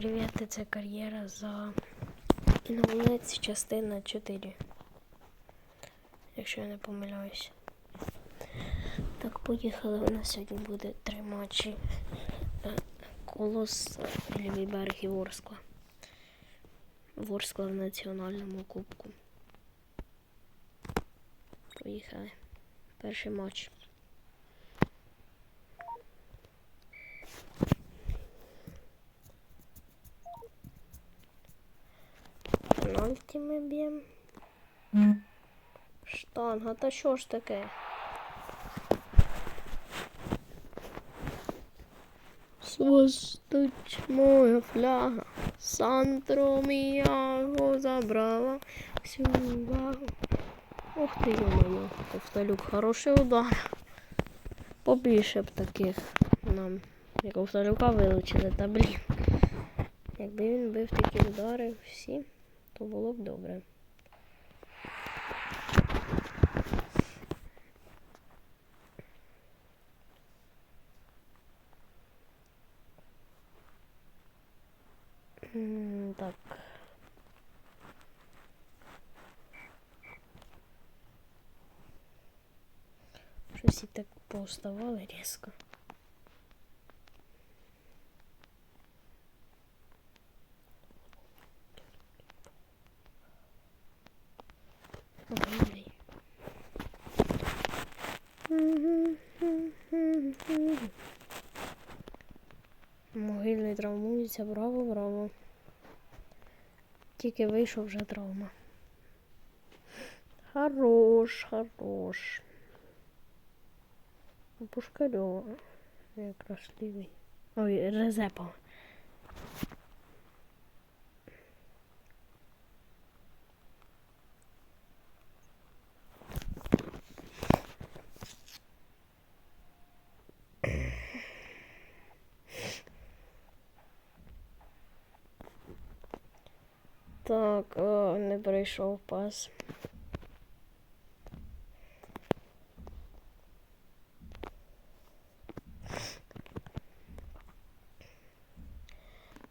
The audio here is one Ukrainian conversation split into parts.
Привіт, це кар'єра за Інгулець, частина 4. Якщо я не помиляюсь. Так, поїхали. У нас сьогодні буде три матчі. Е, Колос, Лівий берег і Ворскла. Ворскла в національному кубку. Поїхали. Перший матч. Пенальті ми б'ємо. Штанга, та що ж таке? Свистить моя фляга, Сантро Міяго забрала всю увагу. Ух ти, йо-моє, Ковталюк, хороший удар. Побільше б таких нам. Як Ковталюка вилучили, та блін. Якби він бив такі удари всі, то було б добре. Так. Щось і так повставали різко. Травмується, браво, браво. Тільки вийшов вже травма. Хорош, хорош. Пушкарьова. Якраз лівий. Ой, Резепа. Так, о, не прийшов пас.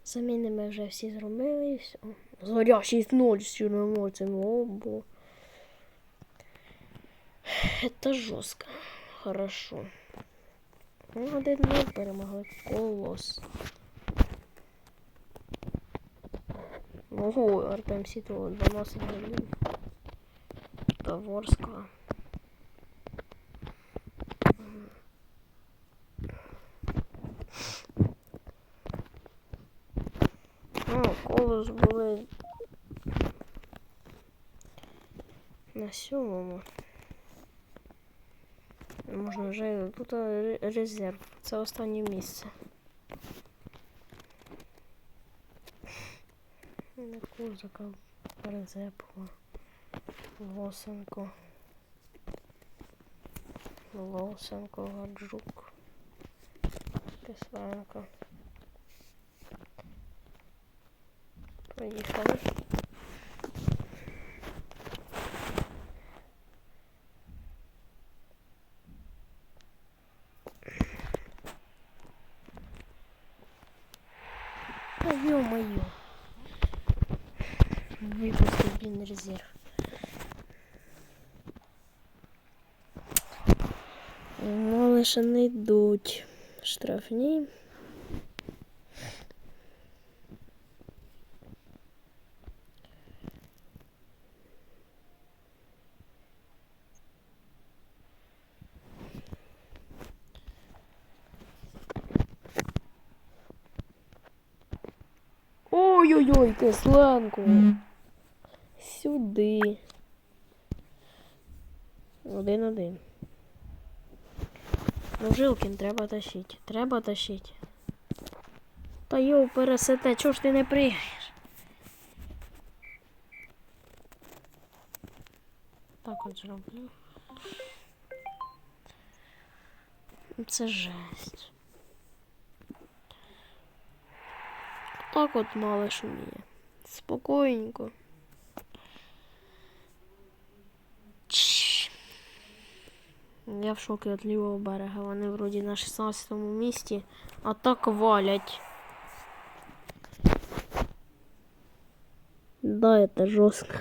Заміни ми вже всі зробили і все. Зоря 6-0 з чорноморцем. О, бо. Это жорстко. Хорошо. Один ми перемогли. Колос. Ого, Артем Сітово 12 голів. Таворська. О, колос були на сьомому. Можна вже тут резерв. Це останнє місце. На Кузака, Резепова, Лосенко, Лосенко, Гаджук, Кисленко. Поїхали. Ё-моё. Випустив, блін, резерв. Ну, лише не йдуть штрафні. Ой-ой-ой, Кисленко. Сюди. Один-один. Ну, Жилкін треба тащити. Треба тащити. Та йоу, пересете, чого ж ти не приїдеш? Так от зроблю. Це жесть. Так от мало шуміє. Спокійненько. Я в шокі від лівого берега. Вони вроді на 16 місці, а так валять. страдаєте жорстко.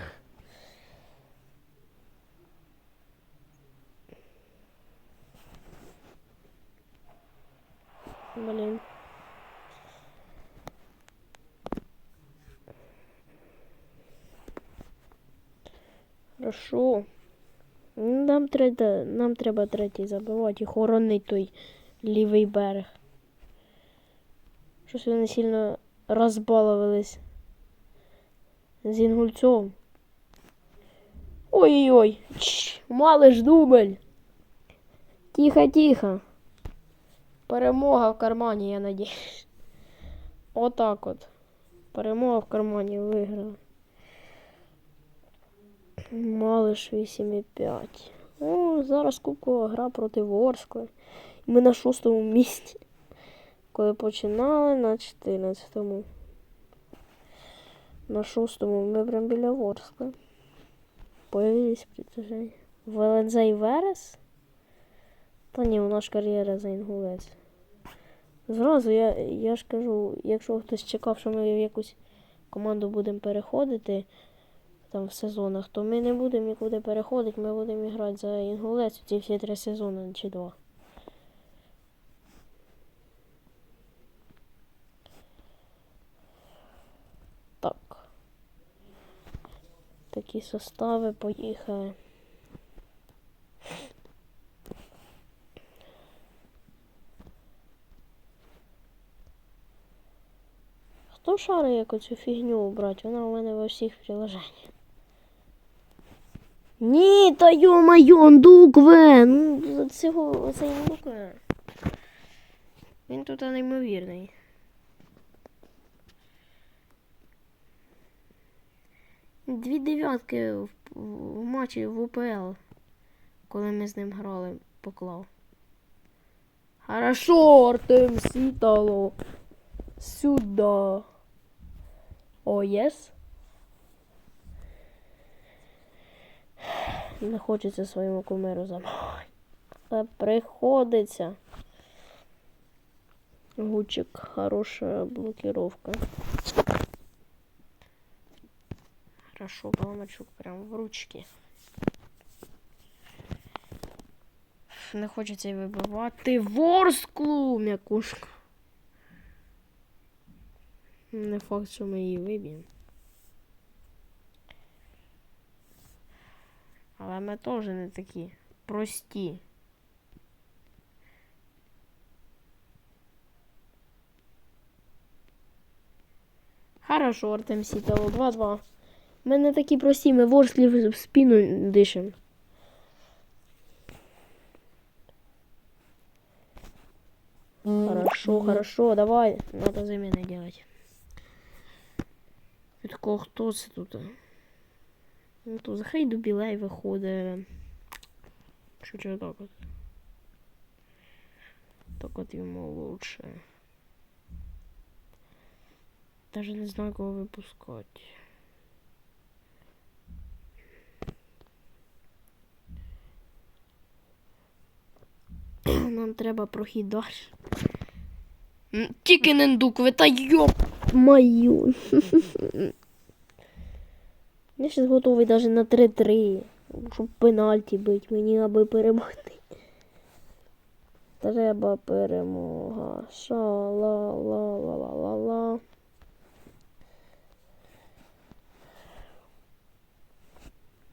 Блін. Хорошо. Нам треба, нам треба третій забивати і хоронить той лівий берег. Щось вони сильно розбалувались з інгульцом. Ой-ой-ой, малиш дубль. Тихо, тихо. Перемога в кармані, я надіюсь. Отак от. Перемога в кармані виграла. Малиш 8,5. Ну, зараз кубкова гра проти Ворскли. Ми на шостому місці. Коли починали на 14-му. На шостому ми прям біля Ворскли. Появились притяження. ВЛНЗ і Верес? Та ні, у нас кар'єра за інгулець. Зразу я, я ж кажу, якщо хтось чекав, що ми в якусь команду будемо переходити там в сезонах, то ми не будемо нікуди переходити, ми будемо грати за інгулець ці всі три сезони чи два. Так. Такі состави поїхали. Хто шарить як оцю фігню убрати? Вона у мене во всіх приложеннях. Ні, та йо-моє, Ндукве! Ну, цього, цей Ндукве. Він тут неймовірний. Дві дев'ятки в, в матчі в УПЛ, коли ми з ним грали, поклав. Хорошо, Артем Сітало. Сюда. О, єс. Не хочеться своєму кумиру замовити. Та приходиться. Гучик, хорошая блокировка. Хорошо, Паламачук прям в ручки. Не хочеться вибивати ворсклу, м'якушка. Не факт, що ми її виб'ємо. Але ми теж не такі прості. Хорошо, Артем Сітало, 2-2. Ми не такі прості, ми ворслів в спину дишимо. Хорошо, хорошо, давай. Надо замены делать. Хто це тут? Ну тут хай дубілей виходить. Шучу так от. Так от йому лучше. Даже не знаю, кого випускати. Нам треба прохід далі. Тільки не nduk, та йоп мою. Я зараз готовий навіть на 3-3, щоб пенальті бить мені, аби перемогти. Треба перемога. Ша-ла-ла-ла-ла-ла-ла.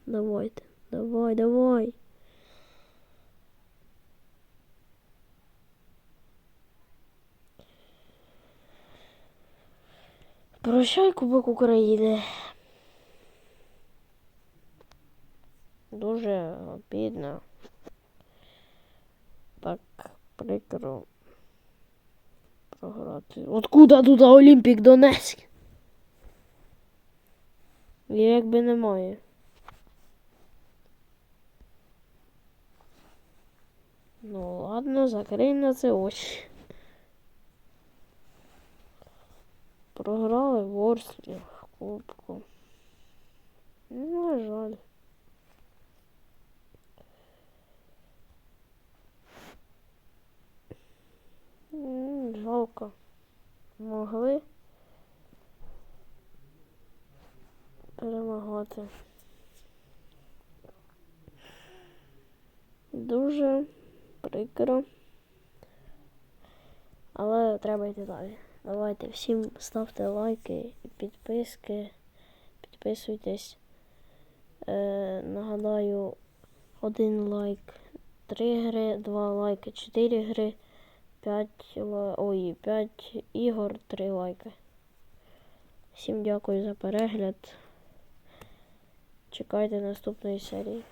Давайте, давай, давай. Прощай, Кубок України. Дуже обідно. Так прикро програти. Откуда тут Олімпік Донецьк? Якби немає. Ну ладно, закрий на це очі. Програли в Орслі в Кубку. Ну, на жаль. Жалко. Могли лагати. Дуже прикро. Але треба йти далі. Давайте всім ставте лайки і підписки. Підписуйтесь. Е, нагадаю, один лайк 3 гри, 2 лайки 4 гри, 5, ой, 5 ігор, 3 лайки. Всім дякую за перегляд. Чекайте наступної серії.